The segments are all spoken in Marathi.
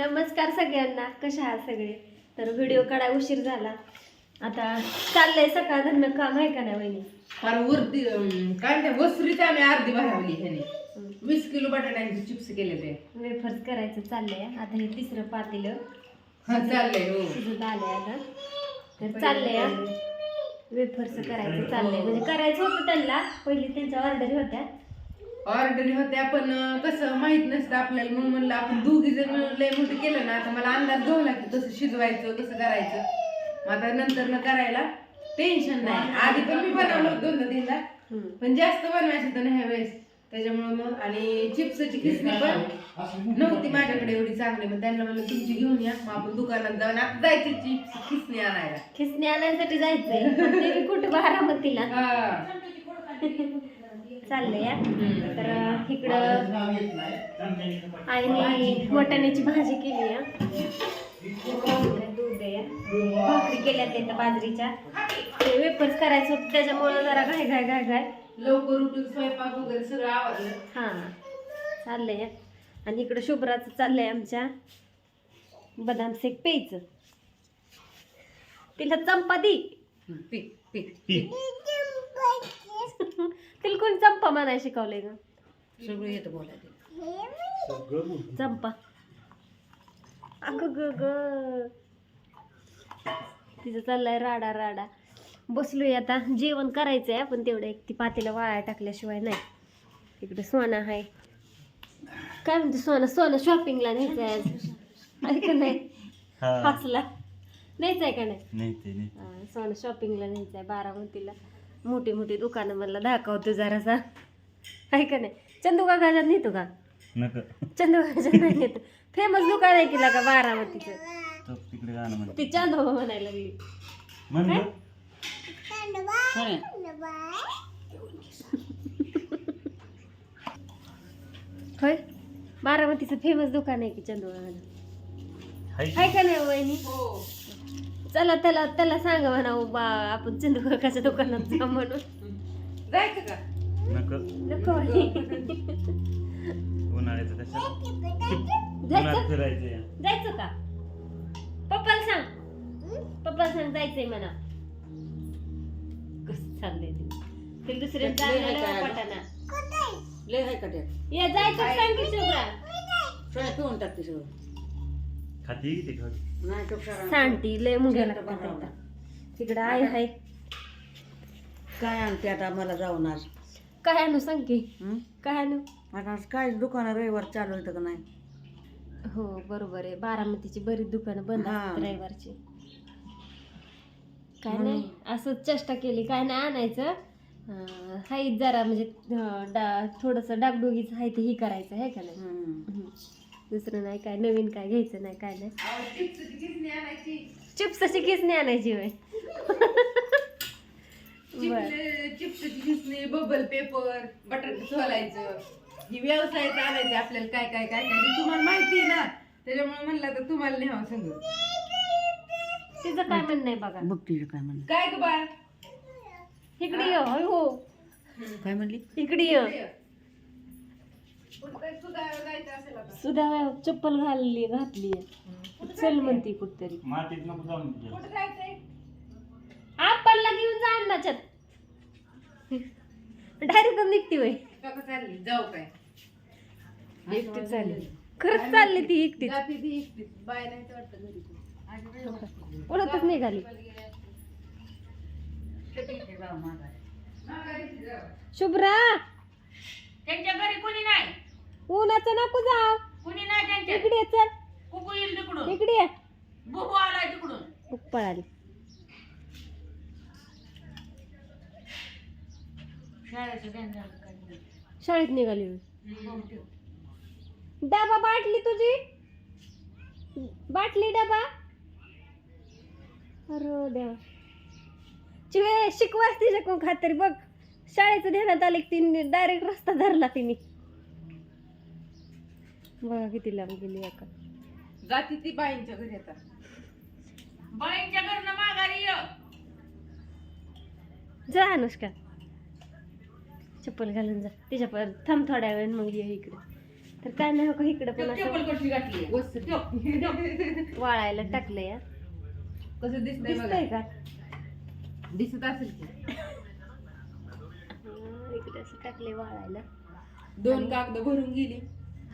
नमस्कार सगळ्यांना. कशा आहात सगळे? तर व्हिडिओ काढाय उशीर झाला. आता चाललंय सकाळ धरणं काम आहे का नाही वहिनी? फार अं, काय म्हणते वसुरीत आम्ही अर्धी भरावली ह्याने वीस किलो बटाट्यांचे चिप्स केलेले. वेफर्स करायचं चाललंय. आता हे तिसरं पातेलं. चाललंय हो. शिजत आलंय आता. तर चाललंय वेफर्स करायचं चाललंय. म्हणजे करायचं होतं त्यांना पहिली त्यांच्या ऑर्डरी होत्या. ऑर्डरी होत्या पण कसं माहीत नसतं आपल्याला. म्हणून म्हणलं आपण दोघी जण मिळून लय मोठं केलं ना आता मला अंदाज घ्यावा लागतो कसं शिजवायचं कसं करायचं. मग आता नंतर न करायला टेन्शन नाही. आधी पण मी बनवलं होतं दोनदा तीनदा. पण जास्त बनवायचं होतं ना ह्या वेळेस. त्याच्यामुळे मग आणि चिप्सची खिसणी पण नव्हती माझ्याकडे एवढी चांगली. मग त्यांना म्हणलं तुमची घेऊन या. मग आपण दुकानात जाऊन आता जायची चिप्स खिसणी आणायला. खिसणी आणायसाठी जायचंय. कुठं बारामतीला. चाललंय. तर इकडं आणि वाटाण्याची भाजी केली आहे. दूध आहे भाकरी केल्या त्या बाजरीच्या. ते वेपर्स करायचं होतं त्याच्यामुळे जरा घाय घाय घाय घाय. लवकर उठून स्वयंपाक वगैरे सगळं आवडलं हां. चाललंय. आणि इकडं शुभ्राचं चाललंय आमच्या. बदाम शेक प्यायचं. तिला चंपा दी. पीक पीक तिला कोणी चंपा म्हणायला शिकवलंय ग. सगळं येतं बोलायचं चंपा. अगं ग ग. तिचं चाललंय राडा राडा. बसलोय आता. जेवण करायचंय पण तेवढं एक ती पातेला वाळा टाकल्याशिवाय नाही. इकडे सोना आहे काय म्हणते सोना? सोना शॉपिंगला न्यायचंय आज. आहे का नाही? हसला. न्यायचंय का नाही? नाही ते नाही हा, सोना शॉपिंगला न्यायचंय बारामतीला. मोठी मोठी दुकानं मला दाखवतो जरासा. आहे का नाही? चंदू का गाजात नेतो का? नका. चंदू गाजात नाही नेतो? फेमस दुकान आहे तिला का बारामतीचं? तो तिकडे गाणं म्हणते. ती चांदोबा म्हणायला लागली. म्हणलं होय? बारामतीचं फेमस दुकान आहे की चंदोबा हाय. आहे का नाही वहिनी? हो. चला त्याला त्याला सांगा म्हणा बा आपण चंदू काकाच्या दुकानात जा म्हणून. जायचं का? नका. नको. वहिनी. उन्हाळ्याचं कशाला? उन्हाळ्यात जायचं? फिरायचं या जायचं का? पप्पाला सांग. पप्पाला सांग जायचंय म्हणा. कसं चाललंय ते? ते दुसऱ्यांचा आणलेला पटाना. लय हाय का या जायचं सांग की शुभ्रा सोया पिऊन टाकते सगळं. खाती किती खाती सांगती लय मुंग्या लागतात आता. तिकडं आहे हाय. काय आणते आता मला जाऊन आज? काय आणू सांग की? हं? काय आणू? आता आज काय दुकान रविवार चालू होतं का नाही? हो बरोबर आहे. बारामतीची बरीच दुकानं बंद हा. असतात रविवारची. काय नाही असंच चेष्टा केली. काय नाही आणायचं. अं, हाय जरा म्हणजे थोडंसं डागडुगीचं आहे ते ही करायचं आहे का नाही? हम्म. दुसरं नाही काय नवीन काय घ्यायचं नाही काय नाही. चिप्सची किसणी आणायची. बर. चिप्सची बबल पेपर बटाटे सोलायचं ही व्यवसाय चालायचे आपल्याला काय काय काय काय ते तुम्हाला माहिती आहे ना. त्याच्यामुळे म्हणलं तर तुम्हाला न्यावं सांग तिचं काय म्हणणं आहे बघा. बघ तुझं काय म्हणलं. काय ग बाळ? इकडे हो काय म्हणली? इकडे ये जायचं असेल आता सुद्धा चप्पल घालली घातली चल म्हणती कुठतरी. मातीत नको जाऊन आपणला घेऊन जा अन्नाच्यात. डायरेक्ट निघती वय कसं चालली? जाऊ काय? एकटीच चालली. खरंच चालली ती एकटीच. उडतच निघाली शुभ्रा! त्यांच्या घरी कोणी नाही. उन्हाचं नको जाव कोणी नाही त्यांच्या इकडे चल. कुकू येईल तिकडून. इकडे ये. बुबू आलाय तिकडून. पळाली शाळेचं नाही. शाळेत निघाली होय. बहुतेक. डबा बाटली तुझी? बाटली डबा? अरे देवा. चिवे शिकवास ती शिकवून खातरी बघ. शाळेचं ध्यानात आले की तिने डायरेक्ट रस्ता धरला तिने. बघा किती लांब गेली एका जाते ती बाईंच्या घरी आता. बाईंच्या घरनं माघारी ये. जा अनुष्का. चप्पल घालून जा. तिच्या पर थांब थोड्या वेळ मग ये इकडे. तर काय नाही हो का इकडं पण टेबल असं कशी घातली. वस्त वाळायला टाकलं या कसं दिसतंय दिसतंय बघा का? दिसत असेल की. इकडे असं टाकले वाळायला. दोन कागद भरून गेली.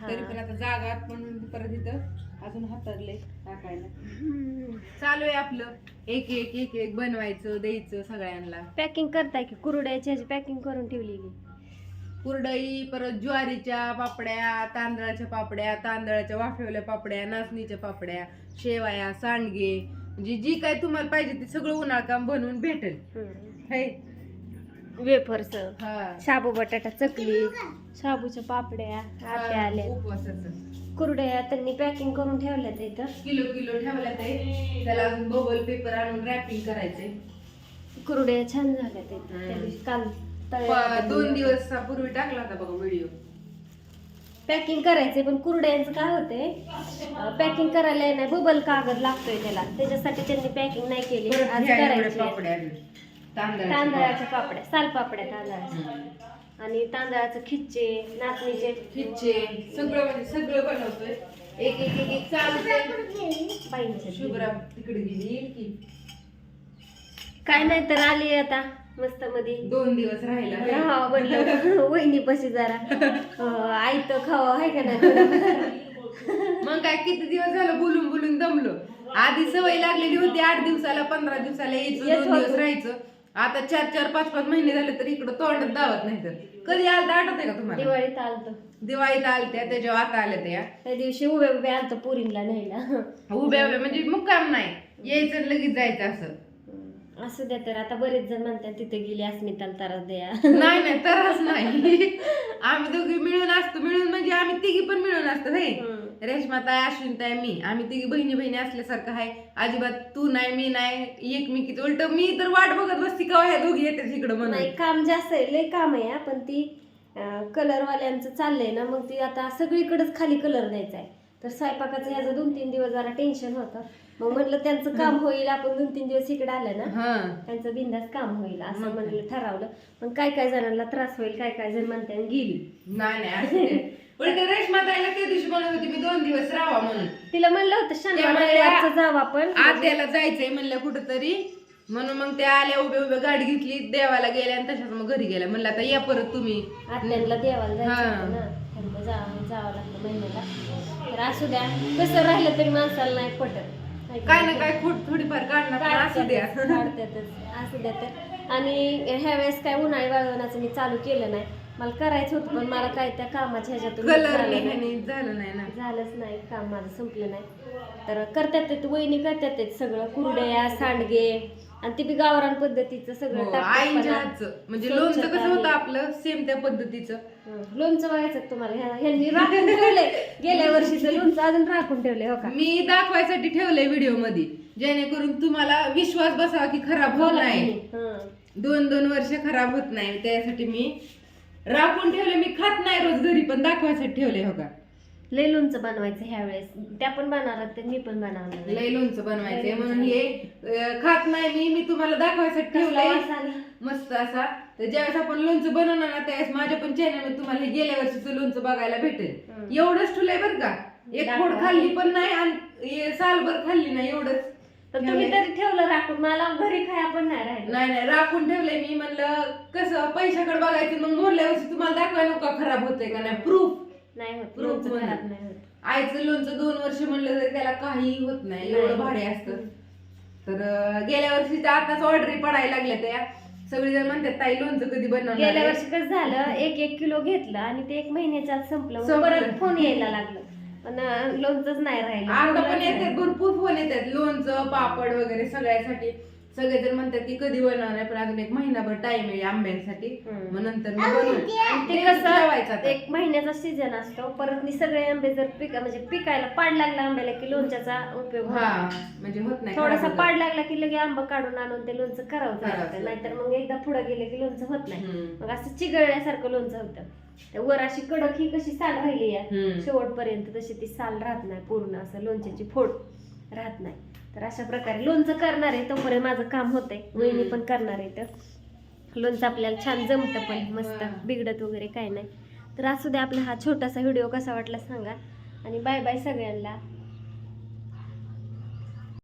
तरी पण आता जागा म्हणून परत इथं अजून हातारले टाकायला. चालू आहे आपलं. एक एक एक एक बनवायचं द्यायचं सगळ्यांना. पॅकिंग करताय की कुरड्याची ह्याची पॅकिंग करून ठेवली की? कुरडई परत ज्वारीच्या पापड्या तांदळाच्या पापड्या तांदळाच्या वाफेवल्या पापड्या नाचणीच्या पापड्या शेवाया सांडगे. म्हणजे जी काय तुम्हाला पाहिजे ते सगळं उन्हाळकाम बनवून भेटेल. है? वेफर्स हा. शाबू बटाटा चकली शाबूच्या पापड्या आट्या आल्या उपवासाचं. कुरड्या त्यांनी पॅकिंग करून ठेवल्यात इथं. किलो किलो ठेवला ते त्याला बबल पेपर आणून रॅपिंग करायचे कुरड्या छान झाल्यात इथं. हम्म. त्या दिवशी काल प- दोन दिवस पूर्वी टाकला होता बघा व्हिडिओ पॅकिंग करायचे पण कुरड्यांचं काय होते पॅकिंग करायला नाही बबल कागद लागतोय त्याला. त्याच्यासाठी त्यांनी पॅकिंग नाही केली. आज करायची तांदळाच्या पापड्या साल पापड्या तांदळाच्या हम्म. आणि तांदळाचं खिच्चे नाचणीचे. खिच्चे सगळं म्हणजे सगळं बनवतोय. एक एक एक एक चालू बाईंचे शुभ्रा तिकडे गेली की. काय नाही तर आली आता मस्त मध्ये दोन दिवस राहिला राहावं म्हणलं वहिनी पशी जरा. अं, आयतं खावं आहे का नाही? मग काय किती दिवस झालं बोलून बोलून दमलो. आधी सवय लागलेली होती आठ दिवसाला पंधरा दिवसाला यायचं दोन दिवस. राहायचं. आता चार चार पाच पाच महिने झाले तर इकडं तोंडात दावत नाही तर. कधी आलं आठवत आहे का तुम्हाला? दिवाळीत आलतो. दिवाळीत आलत्या त्याच्यावर आता आल्या त्या. त्या दिवशी उभे उभे आलतो पुरीला न्यायला. उभ्या उभ्या म्हणजे मुक्काम नाही. यायचं आणि लगेच जायचं असं. असू द्या तर आता बरेच जण म्हणतात तिथे गेली अस्मिताला त्रास द्या. नाही नाही तरच नाही. आम्ही दोघी मिळून असतो मिळून आम्ही तिघी पण मिळून असतो हे. रेशमा ताई अश्विन ताई मी. आम्ही तिघी बहिणी बहिणी असल्यासारखं आहे. अजिबात तू नाही मी नाही एकमेकीच उलट. मी तर वाट बघत बसती का ह्या दोघी येतात इकडं म्हणून. नाही काम जास्त आहे लय काम आहे हा, पण ती कलर वाल्यांचं चाललंय ना मग ती आता सगळीकडेच खाली कलर द्यायचा आहे. तर स्वयंपाकाचं ह्याचं दोन तीन दिवस जरा टेन्शन होतं. मग म्हटलं त्यांचं काम होईल आपण दोन तीन दिवस इकडे आलं ना हा. त्यांचं बिंदास काम होईल असं मग काय. म्हणलं ठरवलं. पण काय काय जणांना त्रास होईल काय काय जण म्हणते आणि गेली. नाही नाही असं नाही. उलट रेशमा ताईला त्या दिवशी म्हणत होती मी दोन दिवस राहावा म्हणून. तिला म्हणलं होतं शनिवार म्हणल्या, जाऊ आपण. आत्याला जायचंय म्हणलं कुठंतरी. म्हणून मग त्या आल्या उभ्या उभ्या गाडी घेतली देवाला गेल्या आणि तशाच मग घरी गेल्या. म्हणलं आता या परत तुम्ही. आत्यांना देवाला जायचं. होतं ना. त्यांना जावं जावं लागतं महिन्याला. तर असू द्या कसं राहिलं तरी माणसाला नाही पटत. नाही का? काय ना काय खोट थोडीफार काढणार पण असू द्या. काढतातच असू द्या तर. आणि ह्या वेळेस काय उन्हाळी वाळवणाचं मी चालू केलं नाही. मला करायचं होतं पण मला काय त्या कामाच्या ह्याच्यातून कलर झालं नाही. झालं नाही ना झालंच नाही काम माझं संपलं नाही तर करतात ते वहिनी करतात ते सगळं कुरड्या सांडगे आणि ते बी गावरान पद्धतीचं सगळं हो, आईच्या. हातचं म्हणजे लोणचं कसं होतं आहे. आपलं सेम त्या पद्धतीचं हं, लोणचं बघायचं का तुम्हाला ह्या- ह्यांनी राखून गेल्या वर्षीचं लोणचं अजून राखून ठेवलंय हो का मी दाखवायसाठी ठेवलंय व्हिडिओमध्ये जेणेकरून तुम्हाला विश्वास बसावा की खराब होत बोला नाही. हं. दोन दोन वर्ष खराब होत नाही त्यासाठी मी राखून ठेवले मी खात नाही रोज घरी पण दाखवायसाठी ठेवले हो का? लय लोणचं बनवायचं ह्या वेळेस. त्या पण बनवणार तर मी पण बनवणार लय लोणचं बनवायचंय म्हणून हे अं, खात नाही मी मी तुम्हाला दाखवायसाठी ठेवलंय? मस्त असा. तर ज्यावेळेस आपण लोणचं बनवणार ना त्यावेळेस माझ्या पण चॅनलमध्ये तुम्हाला हे गेल्या वर्षीचं लोणचं बघायला भेटेल. एवढंच ठुलंय बरं का. एक दाखवा. फोड खाल्ली पण नाही आणि हे सालभर खाल्ली नाही एवढंच तर तुम्ही तरी ठेवलं राखून मला घरी खाया पण नाही राहिलं. नाही नाही राखून ठेवलंय मी म्हणलं कसं पैशाकडे बघायचं मग मोरल्या वर्षी तुम्हाला दाखवायला नको खराब होतंय का नाही प्रूफ नाही होत लोणचं बनव. खराब नाही होत. आईचं लोणचं दोन वर्ष म्हणलं तरी त्याला काही होत नाही एवढं भारी असतं. तर अं, गेल्या वर्षीच्या आताच ऑर्डरी पडायला लागल्या त्या. सगळेजण म्हणतात ताई लोणचं कधी बनवणार गेल्या आहे?" वर्षी कसं झालं एक एक किलो घेतलं आणि ते एक महिन्याच्या आत संपलं मग संपलं. परत फोन यायला लागलं. पण लोणचंच नाही राहिलं. आता पण नाही. भरपूर फोन येतात. लोणचं पापड वगैरे सगळ्यासाठी. सगळेजण म्हणतात की कधी बनवणार पण अजून एक महिनाभर टाइम आहे आंब्यांसाठी हम्म. मग नंतर मी बनवू आणि ते ठेवायचं कसं आता. एक महिन्याचा सीझन असतो परत मी सगळे आंबे जर पिका म्हणजे पिकायला पाड लागला आंब्याला की लोणच्याचा उपयोग हा होतो. म्हणजे होत नाही थोडासा खराब होत. पाड लागला की लगे आंबा काढून आणून ते लोणचं करावं करावंच लागतं लागतं. नाहीतर मग एकदा पुढे गेले की लोणचं होत नाही हम्म. मग असं चिघळल्यासारखं लोणचं होतं वर अशी कडक ही कशी साल राहिली आहे हम्म. शेवटपर्यंत तशी ती साल राहत नाही पूर्ण असं लोणच्याची फोड राहत नाही तर अशा प्रकारे लोणचं करणार आहे तोपर्यंत माझं काम होतंय. वहिनी पण करणार आहे तर लोणचं आपल्याला छान जमतं पण मस्त बिघडत वगैरे काय नाही. तर असू द्या आपला हा छोटासा व्हिडिओ कसा वाटला सांगा. आणि बाय बाय सगळ्यांना.